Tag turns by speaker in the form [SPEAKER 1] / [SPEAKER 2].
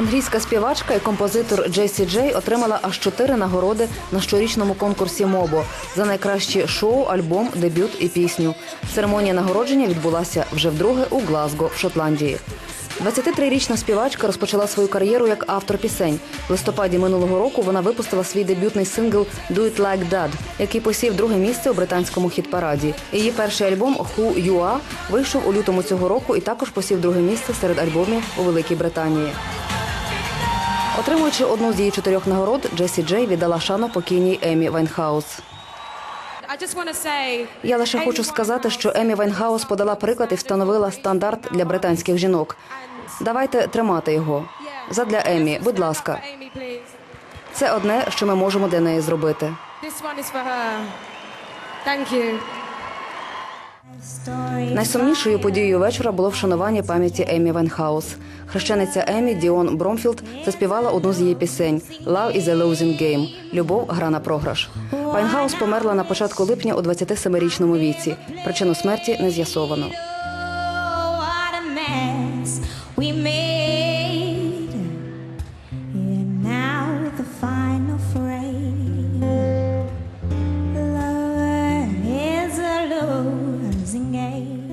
[SPEAKER 1] Англійська співачка і композитор Джесі Джей отримала аж чотири нагороди на щорічному конкурсі Мобо за найкращі шоу, альбом, дебют і пісню. Церемонія нагородження відбулася вже вдруге у Глазго в Шотландії. 23-річна співачка розпочала свою кар'єру як автор пісень. В листопаді минулого року вона випустила свій дебютний сингл «Do It Like That», який посів друге місце у британському хіт-параді. Її перший альбом «Who You Are» вийшов у лютому цього року і також посів друге місце серед альбомів у Великій Британії. Отримуючи одну з її чотирьох нагород, Джесі Джей віддала шану покійній Емі Вайнхаус. Я лише хочу сказати, що Емі Вайнхаус подала приклад і встановила стандарт для британських жінок. Давайте тримати його. Задля Емі, будь ласка, це одне, що ми можемо для неї зробити. Найсумнішою подією вечора було вшанування пам'яті Емі Венхаус. Хрещениця Емі Діон Бромфілд заспівала одну з її пісень «Love is a losing game» Любов гра на програш. Вайнхаус померла на початку липня у 27-річному віці. Причину смерті не з'ясовано.
[SPEAKER 2] singing.